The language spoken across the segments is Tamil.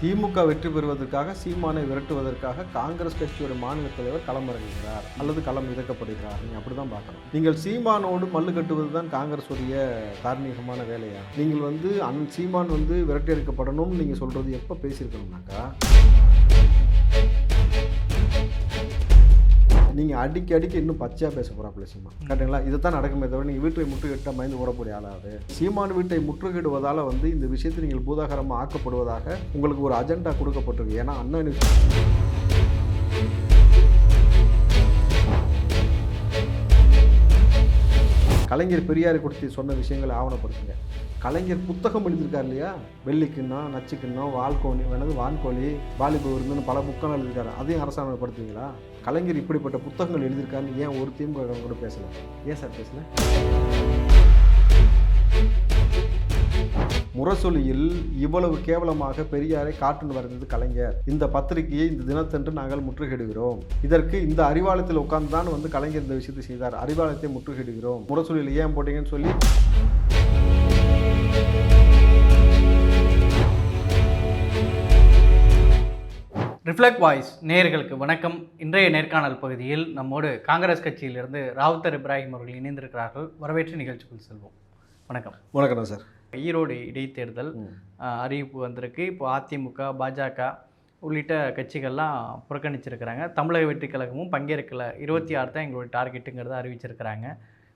திமுக வெற்றி பெறுவதற்காக சீமானை விரட்டுவதற்காக காங்கிரஸ் கட்சியோட மாநில தலைவர் களமிறங்குகிறார் அல்லது களம் இறக்கப்படுகிறார் நீங்கள் அப்படி தான் பார்க்கணும். நீங்கள் சீமானோடு மல்லு கட்டுவது தான் காங்கிரஸுடைய தார்மீகமான வேலையா? நீங்கள் வந்து அன் சீமான் வந்து விரட்டி எடுக்கப்படணும்னு நீங்கள் சொல்கிறது எப்போ பேசியிருக்கணும்னாக்கா? நீங்கள் அடிக்க அடிக்க இன்னும் பச்சையாக பேச போகிறாப்புல சீமான் கரெக்டுங்களா இதை தான் நடக்குமே தவிர நீங்கள் வீட்டை முற்றுகிட்ட பயந்து ஓடக்கூடிய ஆளாது சீமான் வீட்டை முற்றுகிடுவதால் வந்து இந்த விஷயத்தை நீங்கள் பூதாகரமாக ஆக்கப்படுவதாக உங்களுக்கு ஒரு அஜெண்டா கொடுக்கப்பட்டிருக்கு. ஏன்னா அண்ணன் கலைஞர் பெரியாரை கொடுத்து சொன்ன விஷயங்களை ஆவணப்படுத்துங்க. கலைஞர் புத்தகம் எழுதியிருக்கார் இல்லையா? வெள்ளிக்கிண்ணம் நச்சுக்கிண்ணம் வால்கோணி வேணது வான்கோழி வாலிபு விருந்துன்னு பல புத்தகம் எழுதியிருக்காரு. அதையும் அரசாங்கப்படுத்துவீங்களா? கலைஞர் இப்படிப்பட்ட புத்தகங்கள் எழுதியிருக்காருன்னு ஏன் ஒரு திமுக கூட பேசல? ஏன் சார் பேசல? முரசொலியில் இவ்வளவு கேவலமாக பெரியாரை காட்டுன்னு வரைந்தது கலைஞர். இந்த பத்திரிகையை இந்த தினத்தன்று நாங்கள் முற்றுகையிடுகிறோம். இதற்கு இந்த அறிவாலயத்தில் உட்கார்ந்து தான் வந்து கலைஞர் இந்த விஷயத்தை செய்தார். அறிவாலயத்தை முற்றுகையிடுகிறோம். முரசொலியில் ஏன் போட்டீங்கன்னு சொல்லி ரிஃப்ளெக்ட் வாய்ஸ் நேயர்களுக்கு வணக்கம். இன்றைய நேர்காணல் பகுதியில் நம்மோடு காங்கிரஸ் கட்சியிலிருந்து ராவுத்தர் இப்ராஹிம் அவர்கள் இணைந்திருக்கிறார்கள். வரவேற்று நிகழ்ச்சிக்குள் செல்வோம். வணக்கம். வணக்கம் சார். ஈரோடு இடைத்தேர்தல் அறிவிப்பு வந்திருக்கு. இப்போ அதிமுக பாஜக உள்ளிட்ட கட்சிகள்லாம் புறக்கணிச்சிருக்கிறாங்க. தமிழக வெற்றி கழகமும் பங்கேற்கல. இருபத்தி ஆறு தான் எங்களுடைய டார்கெட்டுங்கிறத அறிவிச்சிருக்கிறாங்க.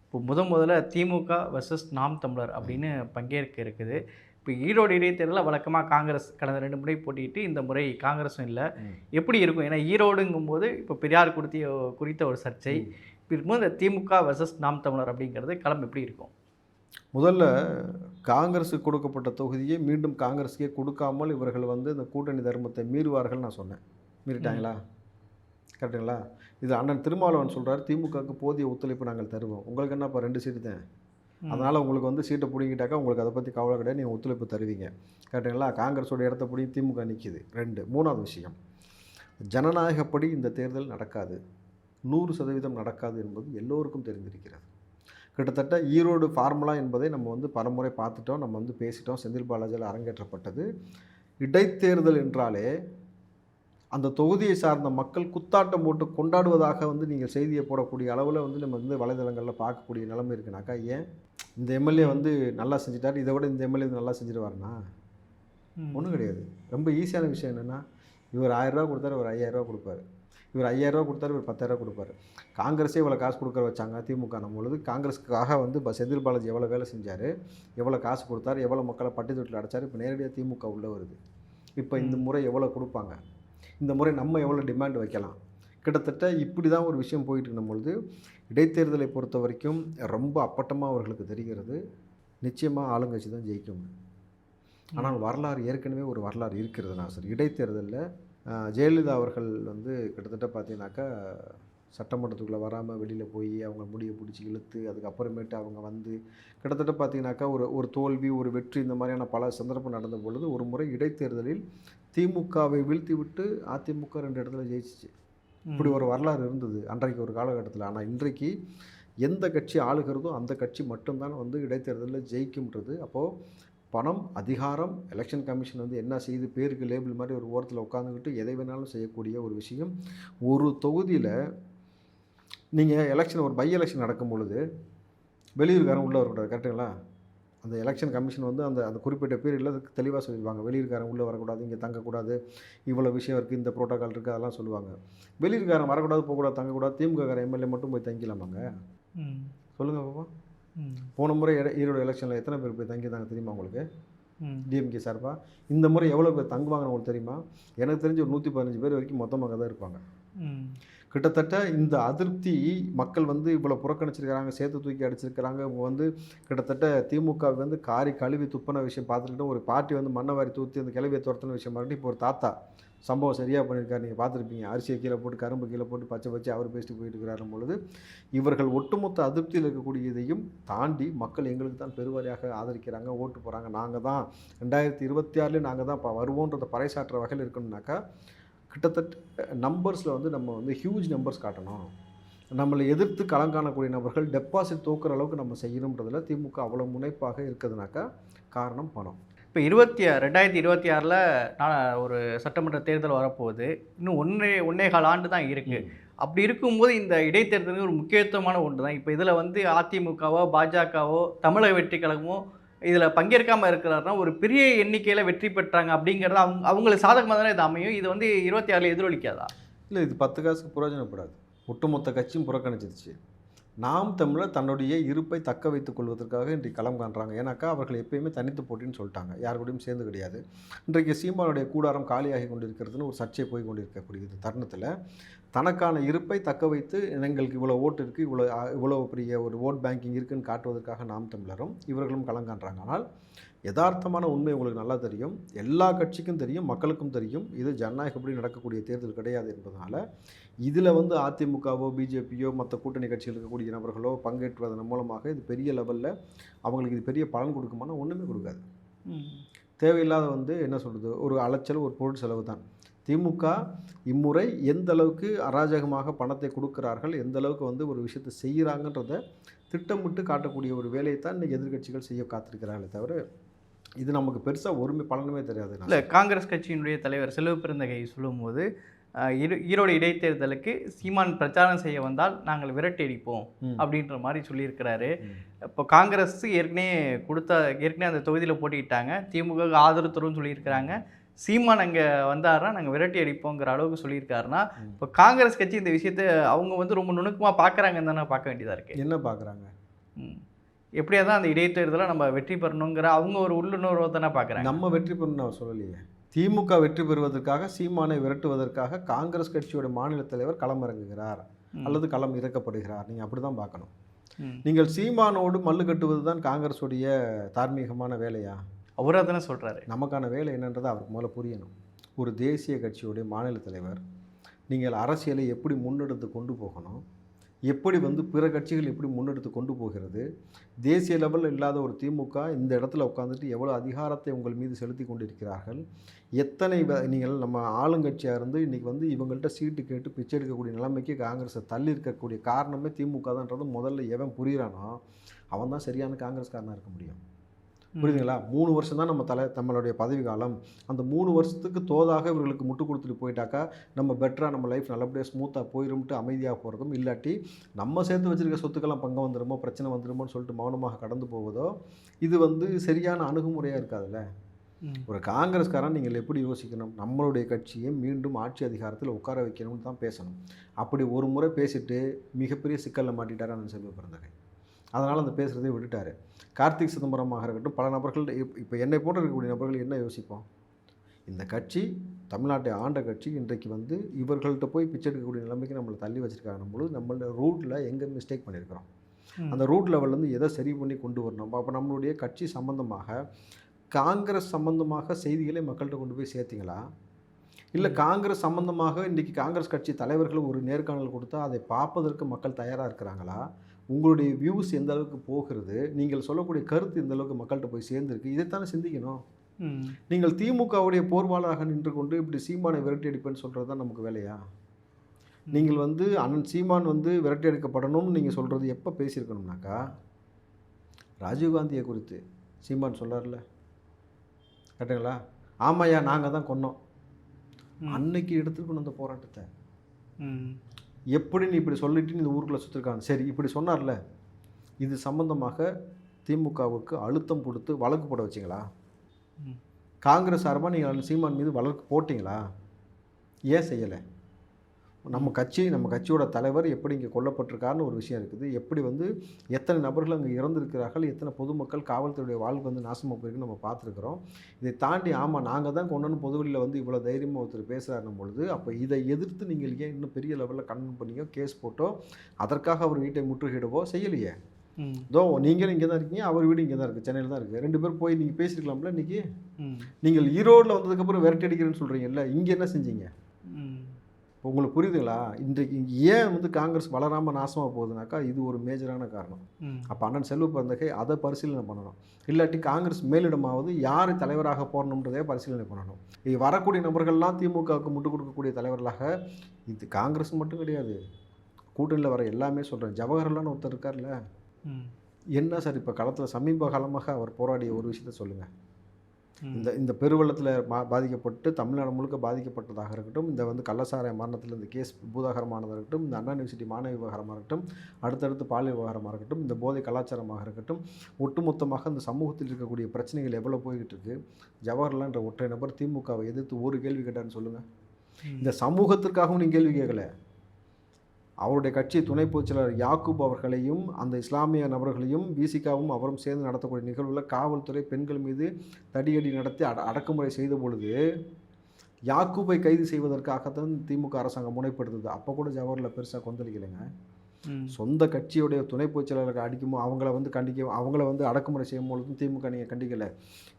இப்போ முத முதல்ல திமுக வெர்சஸ் நாம் தமிழர் அப்படின்னு பங்கேற்க இருக்குது. இப்போ ஈரோடு இடைத்தேர்தலில் வழக்கமாக காங்கிரஸ் கடந்த ரெண்டு முறை போட்டிட்டு இந்த முறை காங்கிரஸும் இல்லை. எப்படி இருக்கும்? ஏன்னா ஈரோடுங்கும்போது இப்போ பெரியார் குறித்த குறித்த ஒரு சர்ச்சை. இப்போ இருக்கும்போது இந்த திமுக வெர்சஸ் நாம் தமிழர் அப்படிங்கிறது களம் எப்படி இருக்கும்? முதல்ல காங்கிரஸுக்கு கொடுக்கப்பட்ட தொகுதியை மீண்டும் காங்கிரஸுக்கே கொடுக்காமல் இவர்கள் வந்து இந்த கூட்டணி தர்மத்தை மீறுவார்கள் நான் சொன்னேன். மீறிட்டாங்களா? கரெக்டுங்களா? இது அண்ணன் திருமாவளவன் சொல்றார் திமுகவுக்கு போதிய ஒத்துழைப்பு நாங்கள் தருவோம். உங்களுக்கு என்ன இப்போ ரெண்டு சீட்டு தான்? அதனால் உங்களுக்கு வந்து சீட்டை பிடிங்கிட்டாக்கா உங்களுக்கு அதை பற்றி கவலை கிடையாது. நீங்கள் ஒத்துழைப்பு தருவீங்க. கரெக்டுங்களா காங்கிரஸோட இடத்த பிடி திமுக நிற்கிது ரெண்டு. மூணாவது விஷயம். ஜனநாயகப்படி இந்த தேர்தல் நடக்காது. நூறு சதவீதம் நடக்காது என்பது எல்லோருக்கும் தெரிந்திருக்கிறது. கிட்டத்தட்ட ஈரோடு ஃபார்முலா என்பதை நம்ம வந்து பலமுறை பார்த்துட்டோம். நம்ம வந்து பேசிட்டோம். செந்தில் பாலாஜியில் அரங்கேற்றப்பட்டது. இடைத்தேர்தல் என்றாலே அந்த தொகுதியை சார்ந்த மக்கள் குத்தாட்டம் போட்டு கொண்டாடுவதாக வந்து நீங்கள் செய்தியை போடக்கூடிய அளவில் வந்து நம்ம வந்து வலைதளங்களில் பார்க்கக்கூடிய நிலைமை இருக்குனாக்கா ஏன்? இந்த எம்எல்ஏ வந்து நல்லா செஞ்சுட்டார். இதை விட இந்த எம்எல்ஏ நல்லா செஞ்சுருவாருனா ஒன்றும் கிடையாது. ரொம்ப ஈஸியான விஷயம் என்னென்னா இவர் ஆயிரரூவா கொடுத்தாரு இவர் ஐயாயிரரூவா கொடுப்பாரு. இவர் ஐயாயிரரூவா கொடுத்தாரு இவர் பத்தாயிரரூவா கொடுப்பாரு. காங்கிரஸே இவ்வளோ காசு கொடுக்குற வச்சாங்க திமுக நம்ம பொழுது. காங்கிரஸுக்காக வந்து ப- செந்தில் பாலாஜி எவ்வளோ வேலை செஞ்சார் எவ்வளோ காசு கொடுத்தாரு எவ்வளோ மக்களை பட்டி தொட்டில் அடைச்சார் இப்போ நேரடியாக திமுக உள்ளே வருது. இப்போ இந்த முறை எவ்வளோ கொடுப்பாங்க? இந்த முறை நம்ம எவ்வளோ டிமாண்ட் வைக்கலாம்? கிட்டத்தட்ட இப்படி தான் ஒரு விஷயம் போயிட்டு இருக்கும் பொழுது இடைத்தேர்தலை பொறுத்த வரைக்கும் ரொம்ப அப்பட்டமாக அவர்களுக்கு தெரிகிறது. நிச்சயமாக ஆளுங்கட்சி தான் ஜெயிக்கும். ஆனால் வரலாறு ஏற்கனவே ஒரு வரலாறு இருக்கிறது. நான் சார் இடைத்தேர்தலில் ஜெயலலிதா அவர்கள் வந்து கிட்டத்தட்ட பார்த்தீங்கன்னாக்கா சட்டமன்றத்துக்குள்ளே வராமல் வெளியில் போய் அவங்க முடியை பிடிச்சி இழுத்து அதுக்கப்புறமேட்டு அவங்க வந்து கிட்டத்தட்ட பார்த்தீங்கன்னாக்கா ஒரு ஒரு தோல்வி ஒரு வெற்றி இந்த மாதிரியான பல சந்தர்ப்பம் நடந்த பொழுது ஒரு முறை இடைத்தேர்தலில் திமுகவை வீழ்த்தி விட்டு அதிமுக ரெண்டு இடத்துல ஜெயிச்சிச்சு. இப்படி ஒரு வரலாறு இருந்தது அன்றைக்கு ஒரு காலகட்டத்தில். ஆனால் இன்றைக்கு எந்த கட்சி ஆளுகிறதோ அந்த கட்சி மட்டும்தான் வந்து இடைத்தேர்தலில் ஜெயிக்கும்ன்றது. அப்போது பணம் அதிகாரம் எலெக்ஷன் கமிஷன் வந்து என்ன செய்யுது பேருக்கு லேபிள் மாதிரி ஒரு ஓரத்தில் உட்காந்துக்கிட்டு எதை வேணாலும் செய்யக்கூடிய ஒரு விஷயம். ஒரு தொகுதியில் நீங்கள் எலெக்ஷன் ஒரு பை எலெக்ஷன் நடக்கும் பொழுது வெளியூர்காரன் உள்ளே வரக்கூடாது கரெக்டுங்களா அந்த எலெக்ஷன் கமிஷன் வந்து அந்த அந்த குறிப்பிட்ட பீரியடில் அதுக்கு தெளிவாக சொல்லிடுவாங்க வெளியூர்காரன் உள்ளே வரக்கூடாது இங்கே தங்கக்கூடாது இவ்வளோ விஷயம் இருக்குது இந்த ப்ரோட்டோகால் இருக்குது அதெல்லாம் சொல்லுவாங்க வெளியூர்காரன் வரக்கூடாது போகக்கூடாது தங்கக்கூடாது திமுக எம்எல்ஏ மட்டும் போய் தங்கிலாமாங்க ம். சொல்லுங்கள் பாப்பா. போன முறை ஈரோடு எலெக்ஷனில் எத்தனை பேர் போய் தங்கியிருந்தாங்க தெரியுமா உங்களுக்கு ம். டிஎம்கே சார்பா இந்த முறை எவ்வளோ பேர் தங்குவாங்கன்னு உங்களுக்கு தெரியுமா எனக்கு தெரிஞ்சு ஒரு நூற்றி பதினஞ்சு பேர் வரைக்கும் மொத்தமாக தான் இருப்பாங்க ம். கிட்டத்தட்ட இந்த அதிருப்தி மக்கள் வந்து இவ்வளோ புறக்கணிச்சிருக்கிறாங்க சேர்த்து தூக்கி அடிச்சிருக்கிறாங்க. இவங்க வந்து கிட்டத்தட்ட திமுக வந்து காரி கழுவி துப்பின விஷயம் பார்த்துக்கிட்டு ஒரு பார்ட்டி வந்து மண்ணை வாரி தூத்தி அந்த கிளவியை துரத்தின விஷயம் மறுபடியும் இப்போ ஒரு தாத்தா சம்பவம் சரியாக பண்ணியிருக்காரு. நீங்கள் பார்த்துருப்பீங்க. அரிசியை கீழே போட்டு கரும்பு கீழே போட்டு பச்சை பச்சை அவர் பேசிட்டு போயிட்டு இருக்கிறாரும் பொழுது இவர்கள் ஒட்டுமொத்த அதிருப்தியில் இருக்கக்கூடியதையும் தாண்டி மக்கள் எங்களுக்கு தான் பெருவாரியாக ஆதரிக்கிறாங்க ஓட்டு போகிறாங்க நாங்கள் தான் ரெண்டாயிரத்தி இருபத்தி ஆறுலேயும் நாங்கள் தான் இப்போ வருவோன்றதை பறைசாற்றுற வகையில் இருக்கணும்னாக்கா கிட்டத்தட்ட நம்பர்ஸில் வந்து நம்ம வந்து ஹியூஜ் நம்பர்ஸ் காட்டணும். நம்மளை எதிர்த்து களம் காணக்கூடிய நபர்கள் டெபாசிட் தோக்குற அளவுக்கு நம்ம செய்யணுன்றதுல திமுக அவ்வளோ முனைப்பாக இருக்குதுனாக்கா காரணம் பணம். இப்போ இருபத்தி ரெண்டாயிரத்தி இருபத்தி ஆறில் ஒரு சட்டமன்ற தேர்தல் வரப்போகுது. இன்னும் ஒன்றே ஒன்னே கால் ஆண்டு தான் இருக்குது அப்படி இருக்கும்போது இந்த இடைத்தேர்தல் ஒரு முக்கியத்துவமான ஒன்று தான் இப்போ இதில் வந்து அதிமுகவோ பாஜகவோ தமிழக வெற்றி கழகமோ இதில் பங்கேற்காமல் இருக்கிறாருன்னா ஒரு பெரிய எண்ணிக்கையில் வெற்றி பெற்றாங்க அப்படிங்கிறது அவங்க அவங்களுக்கு சாதகமாக தானே இது அமையும்? இது வந்து இருபத்தி ஆறில் எதிரொலிக்காதா? இல்லை இது பத்து காசுக்கு பிரயோஜனப்படாது ஒட்டுமொத்த கட்சியும் புறக்கணிச்சிருச்சு. நாம் தமிழர் தன்னுடைய இருப்பை தக்க வைத்துக் கொள்வதற்காக இன்றைக்கு களம் காண்றாங்க. ஏன்னாக்கா அவர்கள் எப்பயுமே தனித்து போட்டின்னு சொல்லிட்டாங்க. யார் கூடயும் சேர்ந்து கிடையாது. இன்றைக்கு சீமானுடைய கூடாரம் காலியாகி கொண்டிருக்கிறதுன்னு ஒரு சர்ச்சை போய் கொண்டிருக்கக்கூடிய தருணத்தில். தனக்கான இருப்பை தக்க வைத்து எங்களுக்கு இவ்வளோ ஓட்டு இருக்குது இவ்வளோ இவ்வளோ பெரிய ஒரு ஓட் பேங்கிங் இருக்குதுன்னு காட்டுவதற்காக நாம் தமிழரும் இவர்களும் களம் காண்றாங்க. ஆனால் யதார்த்தமான உண்மை உங்களுக்கு நல்லா தெரியும். எல்லா கட்சிக்கும் தெரியும் மக்களுக்கும் தெரியும். இது ஜனநாயகப்படி நடக்கக்கூடிய தேர்தல் கிடையாது என்பதனால இதில் வந்து அதிமுகவோ பிஜேபியோ மற்ற கூட்டணி கட்சியில் இருக்கக்கூடிய நபர்களோ பங்கேற்றுவதன் மூலமாக இது பெரிய லெவலில் அவங்களுக்கு இது பெரிய பலன் கொடுக்குமானா ஒன்றுமே கொடுக்காது. தேவையில்லாத வந்து என்ன சொல்கிறது ஒரு அலைச்சல் ஒரு பொருள் செலவு தான். திமுக இம்முறை எந்த அளவுக்கு அராஜகமாக பணத்தை கொடுக்கிறார்கள் எந்த அளவுக்கு வந்து ஒரு விஷயத்தை செய்கிறாங்கன்றத திட்டமிட்டு காட்டக்கூடிய ஒரு வேலையை தான் இன்றைக்கி எதிர்க்கட்சிகள் செய்ய காத்திருக்கிறார்களே தவிர இது நமக்கு பெருசாக ஒருமை பலனுமே தெரியாது இல்லை காங்கிரஸ் கட்சியினுடைய தலைவர் செல்வ பெருந்தகை சொல்லும்போது இரு ஈரோடு இடைத்தேர்தலுக்கு சீமான் பிரச்சாரம் செய்ய வந்தால் நாங்கள் விரட்டி அடிப்போம். அப்படின்ற மாதிரி சொல்லியிருக்கிறாரு. இப்போ காங்கிரஸ் ஏற்கனவே கொடுத்த ஏற்கனவே அந்த தொகுதியில் போட்டிக்கிட்டாங்க திமுக ஆதரவு தரும்னு சொல்லியிருக்கிறாங்க சீமான் அங்கே வந்தாருன்னா நாங்கள் விரட்டி அடிப்போங்கிற அளவுக்கு சொல்லியிருக்காருன்னா. இப்போ காங்கிரஸ் கட்சி இந்த விஷயத்தை அவங்க வந்து ரொம்ப நுணுக்கமாக பார்க்குறாங்கன்னு தானே பார்க்க வேண்டியதாக இருக்குது என்ன பார்க்குறாங்க ம். எப்படியா தான் அந்த இடைத்தேர்தலை நம்ம வெற்றி பெறணுங்கிற அவங்க ஒரு உள்ளுணர்வை தானே பார்க்குறாங்க. நம்ம வெற்றி பெறணும் அவர் சொல்லலையே. திமுக வெற்றி பெறுவதற்காக சீமானை விரட்டுவதற்காக காங்கிரஸ் கட்சியோட மாநில தலைவர் களமிறங்குகிறார். அல்லது களம் இறக்கப்படுகிறார். நீங்கள் அப்படி தான் பார்க்கணும். நீங்கள் சீமானோடு மல்லு கட்டுவது தான் காங்கிரஸுடைய தார்மீகமான வேலையா? அவராக தானே சொல்கிறாரு நமக்கான வேலை என்னன்றது அவருக்கு முதல்ல புரியணும். ஒரு தேசிய கட்சியுடைய மாநில தலைவர் நீங்கள் அரசியலை எப்படி முன்னெடுத்து கொண்டு போகணும்? எப்படி வந்து பிற கட்சிகள் எப்படி முன்னெடுத்து கொண்டு போகிறது? தேசிய லெவலில் இல்லாத ஒரு திமுக இந்த இடத்துல உட்காந்துட்டு எவ்வளோ அதிகாரத்தை உங்கள் மீது செலுத்தி கொண்டிருக்கிறார்கள்? எத்தனை நீங்கள் நம்ம ஆளுங்கட்சியாக இருந்து இன்றைக்கி வந்து இவங்கள்ட்ட சீட்டு கேட்டு பிச்சை எடுக்கக்கூடிய நிலைமைக்கு காங்கிரஸை தள்ளி இருக்கக்கூடிய காரணமே திமுக தான்ன்றது முதல்ல எவன் புரிகிறானோ அவன் தான் சரியான காங்கிரஸ்காரனாக இருக்க முடியும். புரியுதுங்களா? மூணு வருஷம் தான் நம்ம தலை நம்மளுடைய பதவி காலம் அந்த மூணு வருஷத்துக்கு தோதாக இவர்களுக்கு முட்டு கொடுத்துட்டு போயிட்டாக்கா நம்ம பெட்டராக நம்ம லைஃப் நல்லபடியாக ஸ்மூத்தாக போயிரும்ட்டு அமைதியாக போகிறதும் இல்லாட்டி நம்ம சேர்த்து வச்சிருக்க சொத்துக்கெல்லாம் பங்கு வந்துருமோ பிரச்சனை வந்துருமோன்னு சொல்லிட்டு மௌனமாக கடந்து போவதோ இது வந்து சரியான அணுகுமுறையாக இருக்காதுல்ல. ஒரு காங்கிரஸ்காரன் நீங்கள் எப்படி யோசிக்கணும்? நம்மளுடைய கட்சியை மீண்டும் ஆட்சி அதிகாரத்தில் உட்கார வைக்கணும்னு தான் பேசணும். அப்படி ஒரு முறை பேசிட்டு மிகப்பெரிய சிக்கலில் மாட்டிட்டார் அந்த செல்வ பிறந்தகை அதனால் அந்த பேசுகிறதே விட்டுட்டார். கார்த்திக் சிதம்பரமாக இருக்கட்டும் பல நபர்கள் இப்போ என்னை போன்ற இருக்கக்கூடிய நபர்கள் என்ன யோசிப்போம்? இந்த கட்சி தமிழ்நாட்டை ஆண்ட கட்சி இன்றைக்கு வந்து இவர்கள்ட்ட போய் பிச்சை எடுக்கக்கூடிய நிலைமைக்கு நம்மளை தள்ளி வச்சிருக்காங்க பொழுது நம்மளோட ரூட்டில் எங்கே மிஸ்டேக் பண்ணியிருக்கிறோம். அந்த ரூட் லெவல்லேருந்து எதை சரி பண்ணி கொண்டு வரணும்? அப்போ நம்மளுடைய கட்சி சம்பந்தமாக காங்கிரஸ் சம்பந்தமாக செய்திகளை மக்கள்கிட்ட கொண்டு போய் சேர்த்தீங்களா? இல்லை காங்கிரஸ் சம்பந்தமாக இன்றைக்கி காங்கிரஸ் கட்சி தலைவர்கள் ஒரு நேர்காணல் கொடுத்தா அதை பார்ப்பதற்கு மக்கள் தயாராக இருக்கிறாங்களா? உங்களுடைய வியூஸ் எந்த அளவுக்கு போகிறது நீங்கள் சொல்லக்கூடிய கருத்து எந்த அளவுக்கு மக்கள்கிட்ட போய் சேர்ந்துருக்கு இதைத்தானே சிந்திக்கணும். நீங்கள் திமுகவுடைய போர்வாளாக நின்று கொண்டு இப்படி சீமானை விரட்டி அடிப்பேன்னு சொல்கிறது தான் நமக்கு வேலையா? நீங்கள் வந்து அண்ணன் சீமான் வந்து விரட்டி அடிக்கப்படணும்னு நீங்கள் சொல்கிறது எப்போ பேசியிருக்கணும்னாக்கா ராஜீவ்காந்தியை குறித்து சீமான் சொல்லார்ல. கரெக்டுங்களா ஆமாய்யா நாங்கள் தான் கொன்னோம். அன்னைக்கு எடுத்துக்கணும் அந்த போராட்டத்தை. ம். எப்படி நீ இப்படி சொல்லிட்டு இந்த ஊருக்குள்ளே சுற்றிருக்காங்க சரி இப்படி சொன்னார்ல. இது சம்பந்தமாக திமுகவுக்கு அழுத்தம் கொடுத்து வழக்கு போட வச்சிங்களா. காங்கிரஸ் சார்பாக நீங்கள் சீமான் மீது வழக்கு போட்டிங்களா? ஏன் செய்யலை? நம்ம கட்சி நம்ம கட்சியோட தலைவர் எப்படி இங்கே கொல்லப்பட்டிருக்காருன்னு ஒரு விஷயம் இருக்குது. எப்படி வந்து எத்தனை நபர்கள் அங்கே இறந்திருக்கிறார்கள் எத்தனை பொதுமக்கள் காவல்துறையுடைய வாழ்க்கை வந்து நாசமாக போயிருக்குன்னு நம்ம பார்த்துருக்குறோம். இதை தாண்டி ஆமாம் நாங்கள் தான் கொண்டு பொதுவெளியில் வந்து இவ்வளோ தைரியமாக ஒருத்தர் பேசுகிறாருன்னும் பொழுது அப்போ இதை எதிர்த்து நீங்கள் ஏன் இன்னும் பெரிய லெவலில் கண்டனம் பண்ணியோ கேஸ் போட்டோ அதற்காக அவர் வீட்டை முற்றுகையிடவோ செய்யலையே. இதோ நீங்களும் இங்கே தான் இருக்கீங்க அவர் வீடு இங்கே தான் இருக்குது சென்னையில் தான் இருக்குது ரெண்டு பேரும் போய் நீங்கள் பேசியிருக்கலாம்ல இன்றைக்கி ம். நீங்கள் ஈரோட்டில் வந்ததுக்கப்புறம் விரட்டி அடிக்கிறேன்னு சொல்கிறீங்கல்ல இங்கே என்ன செஞ்சீங்க. உங்களுக்கு புரியுதுங்களா? இன்றைக்கு ஏன் வந்து காங்கிரஸ் வளராமல் நாசமாக போகுதுனாக்கா இது ஒரு மேஜரான காரணம். அப்போ அண்ணன் செல்வ பிறந்தகை அதை பரிசீலனை பண்ணணும். இல்லாட்டி காங்கிரஸ் மேலிடமாவது யார் தலைவராக போடணுன்றதே பரிசீலனை பண்ணணும். இது வரக்கூடிய நபர்கள்லாம் திமுகவுக்கு முட்டு கொடுக்கக்கூடிய தலைவர்களாக இது காங்கிரஸ் மட்டும் கிடையாது. கூட்டணியில் வர எல்லாமே சொல்கிறேன் ஜவஹர்லான்னு ஒருத்தர் இருக்கார்ல. என்ன சார் இப்போ களத்தில் சமீப காலமாக அவர் போராடிய ஒரு விஷயத்த சொல்லுங்கள். இந்த இந்த பெருவெள்ளத்தில் பாதிக்கப்பட்டு தமிழ்நாடு முழுக்க பாதிக்கப்பட்டதாக இருக்கட்டும் இந்த வந்து கள்ளசாராய மரணத்தில் இந்த கேஸ் பூதாகரமானதாக இருக்கட்டும் இந்த அண்ணா யூனிவர்சிட்டி மாணவ விவகாரமாக இருக்கட்டும் அடுத்தடுத்து பாலியல் விவகாரமாக இருக்கட்டும் இந்த போதை கலாச்சாரமாக இருக்கட்டும் ஒட்டுமொத்தமாக இந்த சமூகத்தில் இருக்கக்கூடிய பிரச்சனைகள் எவ்வளோ போய்கிட்டு இருக்கு ஜவஹர்லான்ற ஒற்றை நபர் திமுகவை எதிர்த்து ஒரு கேள்வி கேட்டான்னு சொல்லுங்கள். இந்த சமூகத்திற்காகவும் நீங்கள் கேள்வி கேட்கல. அவருடைய கட்சி துணை பொதுச்செயலாளர் யாக்கூப் அவர்களையும் அந்த இஸ்லாமிய நபர்களையும் விசிகாவும் அவரும் சேர்ந்து நடத்தக்கூடிய நிகழ்வில் காவல்துறை பெண்கள் மீது தடியடி நடத்தி அட அடக்குமுறை செய்த பொழுது யாக்கூப்பை கைது செய்வதற்காகத்தான் திமுக அரசாங்கம் முனைப்படுத்துது. அப்போ கூட ஜவஹர்லால் பெருசாக கொந்தளிக்கலைங்க. சொந்த கட்சியுடைய துணை பொதுச் செயலாளருக்கு அடிக்குமோ அவங்கள வந்து கண்டிக்க அவங்கள வந்து அடக்குமுறை செய்யும் பொழுதும் திமுக நீங்கள் கண்டிக்கலை.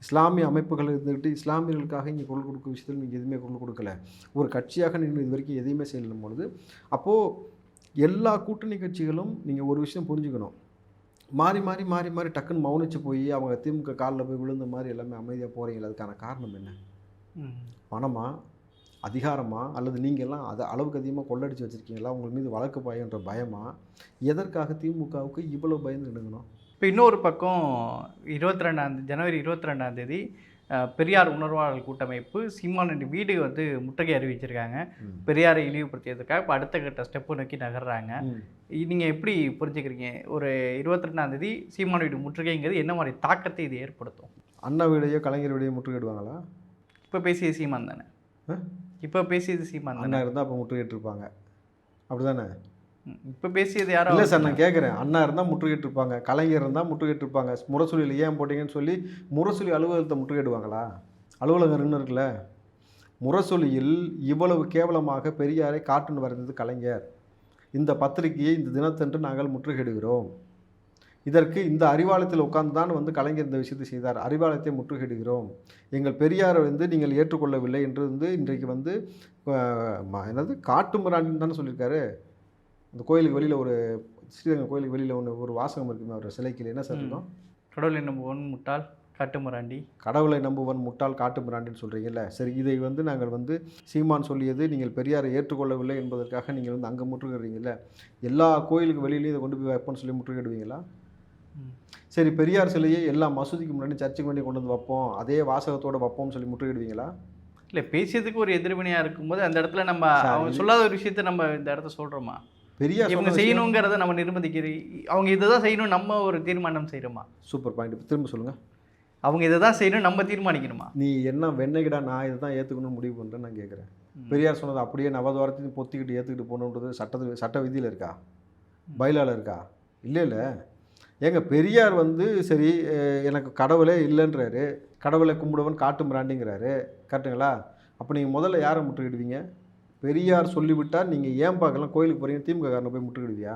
இஸ்லாமிய அமைப்புகள் இருந்துக்கிட்டு இஸ்லாமியர்களுக்காக இங்கே குரல் கொடுக்க விஷயத்தில் நீங்கள் எதுவுமே குரல் கொடுக்கல. ஒரு கட்சியாக நீங்கள் இது வரைக்கும் எதையுமே செய்யலும் பொழுது அப்போது எல்லா கூட்டணி கட்சிகளும் நீங்கள் ஒரு விஷயம் புரிஞ்சுக்கணும். மாறி மாறி மாறி மாறி டக்குன்னு மௌனிச்சு போய் அவங்க திமுக காலில் போய் விழுந்த மாதிரி எல்லாமே அமைதியாக போகிறீங்களா அதுக்கான காரணம் என்ன. பணமா? அதிகாரமா? அல்லது நீங்கள் எல்லாம் அதை அளவுக்கு அதிகமாக கொள்ளடிச்சு வச்சுருக்கீங்களா? உங்கள் மீது வழக்கு பயன்ற பயமா? எதற்காக திமுகவுக்கு இவ்வளோ பயந்து நிடுங்கணும்? இப்போ இன்னொரு பக்கம் இருபத்தி ரெண்டாம் ஜனவரி இருபத்தி ரெண்டாம் தேதி பெரியார் உணர்வாளர் கூட்டமைப்பு சீமானின் வீடு வந்து முற்றுகை அறிவிச்சிருக்காங்க. பெரியாரை இழிவுபடுத்தியதுக்காக இப்போ அடுத்த கட்ட ஸ்டெப்பு நோக்கி நகர்றாங்க. நீங்கள் எப்படி புரிஞ்சுக்கிறீங்க? ஒரு இருபத்தி ரெண்டாம் தேதி சீமான் வீடு முற்றுகைங்கிறது என்ன மாதிரி தாக்கத்தை இது ஏற்படுத்தும்? அண்ணா வீடையோ கலைஞர் வீடையோ முற்றுகையிடுவாங்களா? இப்போ பேசியது சீமான் தானே? இப்போ பேசியது சீமான் அண்ணா தானே? இருந்தால் அப்போ முற்றுகையிட்டு இருப்பாங்க அப்படிதானே? ம். இப்போ பேசியது யாரோ இல்லை சார் நான் கேட்குறேன் அண்ணா இருந்தால் முற்றுகையிட்டு இருப்பாங்க கலைஞர் இருந்தால் முற்றுகையிட்டு இருப்பாங்க முரசொலியில் ஏன் போட்டீங்கன்னு சொல்லி முரசொலி அலுவலகத்தை முற்றுகையிடுவாங்களா? அலுவலகம் இன்னும் இருக்குல்ல. முரசொலியில் இவ்வளவு கேவலமாக பெரியாரை காட்டுன்னு வரைந்தது கலைஞர். இந்த பத்திரிகையை இந்த தினத்தன்று நாங்கள் முற்றுகையிடுகிறோம். இதற்கு இந்த அறிவாலயத்தில் உட்கார்ந்து தான் வந்து கலைஞர் இந்த விஷயத்தை செய்தார். அறிவாலயத்தை முற்றுகையிடுகிறோம். எங்கள் பெரியாரை வந்து நீங்கள் ஏற்றுக்கொள்ளவில்லை என்று வந்து இன்றைக்கு வந்து என்னது? காட்டு மிராண்டின்னு தானே சொல்லியிருக்காரு. அந்த கோயிலுக்கு வெளியில் ஒரு ஸ்ரீரங்கம் கோயிலுக்கு வெளியில் ஒன்று ஒரு வாசகம் இருக்குமே அவர் சிலைக்கு. என்ன சார். இருக்கும்? கடவுளை நம்புவன் முட்டாள் காட்டுமிராண்டி கடவுளை நம்புவன் முட்டாள் காட்டு மிராண்டின்னு சொல்கிறீங்கல்ல சரி இதை வந்து நாங்கள் வந்து சீமான் சொல்லியது நீங்கள் பெரியாரை ஏற்றுக்கொள்ளவில்லை என்பதற்காக நீங்கள் வந்து அங்கே முற்றுகிறீங்கல்ல எல்லா கோயிலுக்கு வெளியிலையும் இதை கொண்டு போய் வைப்போம்னு சொல்லி முற்றுகையிடுவீங்களா? ம். சரி பெரியார் சிலையை எல்லா மசூதிக்கு முன்னாடி சர்ச்சுக்கு முன்னாடி கொண்டு வந்து வைப்போம் அதே வாசகத்தோட வைப்போம்னு சொல்லி முற்றுகையிடுவீங்களா? இல்லை பேசியதுக்கு ஒரு எதிர்வினையாக இருக்கும்போது அந்த இடத்துல நம்ம அவங்க சொல்லாத ஒரு விஷயத்த நம்ம இந்த இடத்த சொல்கிறோமா பெரியார் இவங்க செய்யணுங்கிறத நம்ம நிர்பந்திக்கிற அவங்க இதை தான் செய்யணும் நம்ம ஒரு தீர்மானம் செய்கிறோமா சூப்பர் பாயிண்ட் திரும்ப சொல்லுங்கள் அவங்க இதை தான் செய்யணும் நம்ம தீர்மானிக்கணுமா? நீ என்ன வெண்ணகிடா நான் இதை தான் ஏற்றுக்கணும்னு முடிவு பண்ணுறேன்னு நான் கேட்குறேன். பெரியார் சொன்னது அப்படியே நவதுவாரத்தையும் பொத்திக்கிட்டு ஏற்றுக்கிட்டு போகணுன்றது சட்டத்தில் சட்ட விதியில் இருக்கா? பைலால இருக்கா? இல்லை இல்லை. ஏங்க பெரியார் வந்து சரி எனக்கு கடவுளே இல்லைன்றாரு. கடவுளை கும்பிடுவன் காட்டு மிராண்டிங்கிறாரு கரெக்டுங்களா அப்போ நீங்கள் முதல்ல யாரை முற்றுகிடுவீங்க பெரியார் சொல்லிவிட்டால் நீங்கள் ஏன் பார்க்கலாம்? கோயிலுக்கு போகிறீங்க திமுக காரனை போய் முற்றுகிடுவியா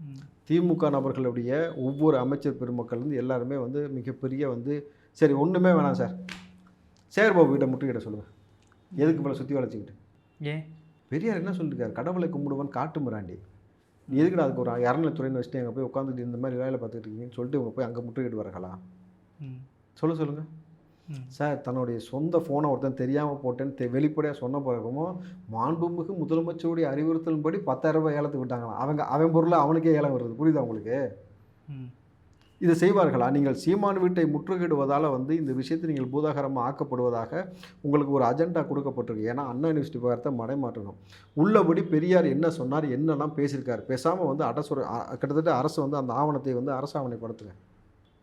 ம். திமுக நபர்களுடைய ஒவ்வொரு அமைச்சர் பெருமக்கள் வந்து எல்லாருமே வந்து மிகப்பெரிய வந்து சரி ஒன்றுமே வேணாம் சார். சேர்பாபு கிட்ட முற்றுகிட சொல்லுங்கள் எதுக்கு போல சுற்றி வளைச்சிக்கிட்டு? ஏன்? பெரியார் என்ன சொல்லியிருக்காரு கடவுளை கும்பிடுவன் காட்டு மிராண்டி. நீ எதுக்குடா அதுக்கு ஒரு அறநிலைத்துறைன்னு வச்சுட்டு அங்கே போய் உட்காந்துட்டு இந்த மாதிரி வேலை பார்த்துட்டு இருக்கீங்கன்னு சொல்லிட்டு இவங்க போய் அங்கே முற்றுகிட்டு வரங்களா ம். சொல்ல சொல்லுங்கள். சார் தன்னுடைய சொந்த ஃபோனை ஒருத்தன் தெரியாமல் போட்டேன்னு தெ வெளிப்படையாக சொன்ன பிறகுமோ மாண்புமிகு முதலமைச்சருடைய அறிவுறுத்தலின்படி பத்தாயிரம் ரூபாய் ஏலத்துக்கு விட்டாங்களாம். அவங்க அவன் பொருளை அவனுக்கே ஏலம் வருது. புரியுதா உங்களுக்கு. இதை செய்வார்களா? நீங்கள் சீமான் வீட்டை முற்றுகையிடுவதால் வந்து இந்த விஷயத்தை நீங்கள் பூதாகரமாக ஆக்கப்படுவதாக உங்களுக்கு ஒரு அஜெண்டா கொடுக்கப்பட்டிருக்கு. ஏன்னா அண்ணா யூனிவர்சிட்டி விவகாரத்தை மடைமாற்றணும் உள்ளபடி பெரியார் என்ன சொன்னார் என்னெல்லாம் பேசியிருக்காரு? பேசாமல் வந்து அரசு கிட்டத்தட்ட அரசு வந்து அந்த ஆவணத்தை வந்து அரசாவணைப்படுத்துங்க.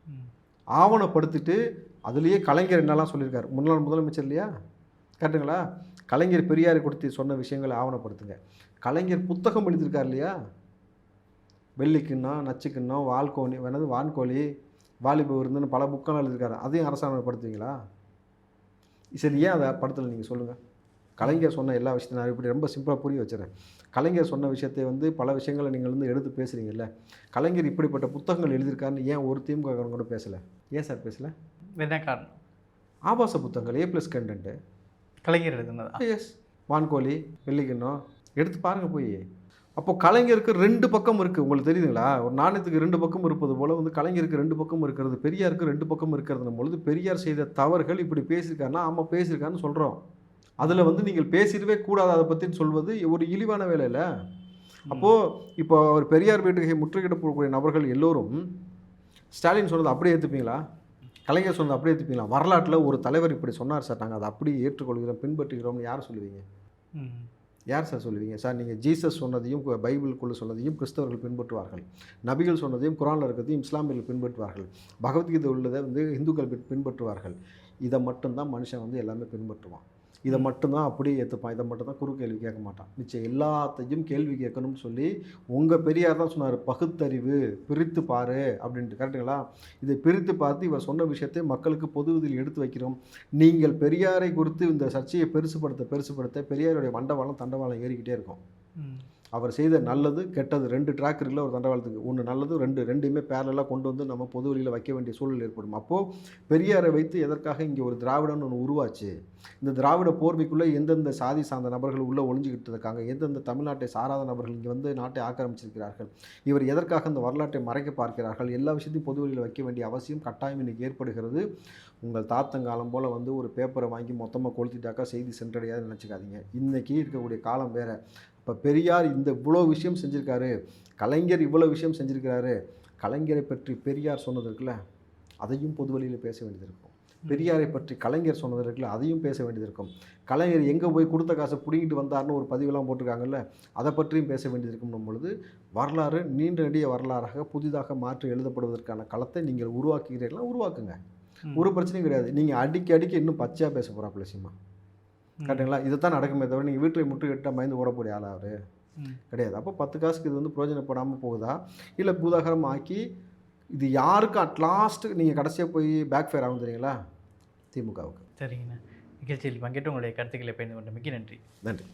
ம். ஆவணப்படுத்திட்டு அதுலேயே கலைஞர் என்னெல்லாம் சொல்லியிருக்காரு? முன்னாள் முதலமைச்சர் இல்லையா? கரெக்டுங்களா? கலைஞர் பெரியார் கொடுத்து சொன்ன விஷயங்களை ஆவணப்படுத்துங்க. கலைஞர் புத்தகம் எழுதியிருக்கார் இல்லையா? வெள்ளிக்கிண்ணம் நச்சுக்குன்னா வால்கோணி வேணது வான்கோழி வாலிபு இருந்துன்னு பல புக்கெல்லாம் எழுதியிருக்காரு. அதையும் அரசாங்கம் படுத்துவீங்களா சரி ஏன் அதை படத்தில் நீங்கள் சொல்லுங்கள் கலைஞர் சொன்ன எல்லா விஷயத்தையும் நான் இப்படி ரொம்ப சிம்பிளாக புரிய வச்சுறேன். கலைஞர் சொன்ன விஷயத்தை வந்து பல விஷயங்களை நீங்கள் வந்து எடுத்து பேசுகிறீங்கல்ல கலைஞர் இப்படிப்பட்ட புத்தகங்கள் எழுதியிருக்காருன்னு ஏன் ஒரு திமுக கூட பேசலை? ஏன் சார் பேசலை? என்ன காரணம். ஆபாச புத்தகங்கள் ஏ ப்ளஸ் கண்டென்ட்டு கலைஞர் எழுதுனதா? எஸ் வான்கோழி வெள்ளிக்கிண்ணம். எடுத்து பாருங்கள் போய். அப்போ கலைஞருக்கு ரெண்டு பக்கம் இருக்குது உங்களுக்கு தெரியுதுங்களா? ஒரு நாணயத்துக்கு ரெண்டு பக்கம் இருப்பது போல் வந்து கலைஞருக்கு ரெண்டு பக்கம் இருக்கிறது பெரியாருக்கு ரெண்டு பக்கம் இருக்கிறது பொழுது பெரியார் செய்த தவறுகள் இப்படி பேசியிருக்காருன்னா ஆமாம் பேசியிருக்காருன்னு சொல்கிறோம் அதில் வந்து நீங்கள் பேசிடவே கூடாது அதை பற்றி சொல்வது ஒரு இழிவான வேலை இல்லை அப்போது இப்போ அவர் பெரியார் வீட்டுக்கு முற்றுகையிட போகக்கூடிய நபர்கள் எல்லோரும் ஸ்டாலின் சொன்னது அப்படியே ஏற்றுப்பீங்களா கலைஞர் சொன்னது அப்படியே ஏற்றுப்பீங்களா வரலாற்றில் ஒரு தலைவர் இப்படி சொன்னார் சார். நாங்கள் அதை அப்படியே ஏற்றுக்கொள்கிறோம் பின்பற்றுகிறோம்னு யார் சொல்லுவீங்க? யார் சார் சொல்லுவீங்க? சார் நீங்கள் ஜீசஸ் சொன்னதையும் பைபிளுக்குள்ள சொன்னதையும் கிறிஸ்தவர்கள் பின்பற்றுவார்கள். நபிகள் சொன்னதையும் குரானில் இருக்கிறதையும் இஸ்லாமியர்கள் பின்பற்றுவார்கள். பகவத்கீதை உள்ளதை வந்து இந்துக்கள் பின்- பின்பற்றுவார்கள். இதை மட்டும்தான் மனுஷன் வந்து எல்லாமே பின்பற்றுவான். இதை மட்டும்தான் அப்படியே ஏற்றுப்பான் இதை மட்டும் தான் குறு கேள்வி கேட்க மாட்டான். நிச்சயம் எல்லாத்தையும் கேள்வி கேட்கணும்னு சொல்லி உங்கள் பெரியார் தான் சொன்னார் பகுத்தறிவு பிரித்து பாரு அப்படின்ட்டு. கரெக்டுங்களா இதை பிரித்து பார்த்து இவர் சொன்ன விஷயத்தை மக்களுக்கு பொதுவதில் எடுத்து வைக்கிறோம். நீங்கள் பெரியாரை குறித்து இந்த சர்ச்சையை பெருசுபடுத்த பெருசுபடுத்த பெரியாருடைய வண்டவாளம் தண்டவாளம் ஏறிக்கிட்டே இருக்கும். அவர் செய்த நல்லது கெட்டது ரெண்டு ட்ராக் இருக்குல்ல ஒரு தண்டவாளத்துக்கு. ஒன்று நல்லது ரெண்டு ரெண்டுமே பேரலாக கொண்டு வந்து நம்ம பொது வழியில் வைக்க வேண்டிய சூழல் ஏற்படும். அப்போது பெரியாரை வைத்து எதற்காக இங்கே ஒரு திராவிடம்னு ஒன்று உருவாச்சு? இந்த திராவிட போர்வைக்குள்ளே எந்தெந்த சாதி சார்ந்த நபர்கள் உள்ளே ஒழிஞ்சிக்கிட்டு இருக்காங்க? எந்தெந்த தமிழ்நாட்டை சாராத நபர்கள் இங்கே வந்து நாட்டை ஆக்கிரமிச்சிருக்கிறார்கள்? இவர் எதற்காக இந்த வரலாற்றை மறைக்க பார்க்கிறார்கள்? எல்லா விஷயத்தையும் பொது வழியில் வைக்க வேண்டிய அவசியம் கட்டாயம் இன்னைக்கு ஏற்படுகிறது. உங்கள் தாத்தங்காலம் போல் வந்து ஒரு பேப்பரை வாங்கி மொத்தமாக கொளுத்திட்டாக்கா செய்தி சென்றடையாதுன்னு நினச்சிக்காதீங்க. இன்றைக்கி இருக்கக்கூடிய காலம் வேறு. இப்போ பெரியார் இந்த இவ்வளோ விஷயம் செஞ்சுருக்காரு. கலைஞர் இவ்வளோ விஷயம் செஞ்சுருக்கிறாரு. கலைஞரை பற்றி பெரியார் சொன்னது இருக்குல்ல அதையும் பொது வழியில் பேச வேண்டியது இருக்கும். பெரியாரை பற்றி கலைஞர் சொன்னது இருக்குல்ல அதையும் பேச வேண்டியது இருக்கும். கலைஞர் எங்கே போய் கொடுத்த காசை பிடிங்கிட்டு வந்தார்னு ஒரு பதிவெல்லாம் போட்டிருக்காங்கல்ல அதை பற்றியும் பேச வேண்டியது இருக்கும் பொழுது. வரலாறு நீண்ட நெடிய வரலாறாக புதிதாக மாற்றி எழுதப்படுவதற்கான களத்தை நீங்கள் உருவாக்குகிறீர்களா உருவாக்குங்க. ஒரு பிரச்சனையும் கிடையாது. நீங்கள் அடிக்க அடிக்க இன்னும் பச்சையாக பேச போகிறாப்புல சிம்மா கரெக்டுங்களா இதை தான் நடக்குமே தவிர நீங்கள் வீட்டை முட்டு கட்டால் பயந்து ஓடக்கூடிய ஆளா அவர். கிடையாது. அப்போ பத்து காசுக்கு இது வந்து பிரயோஜனப்படாமல் போகுதா? இல்லை பூதாகரம் ஆக்கி இது யாருக்கு அட்லாஸ்ட் நீங்கள் கடைசியாக போய் பேக் ஃபேர் ஆகும் தெரியுங்களா? திமுகவுக்கு. சரிங்கண்ணா. நிகழ்ச்சியில் பங்கேற்று உங்களுடைய கருத்துக்களை பயந்து கொண்டமைக்கு நன்றி. நன்றி.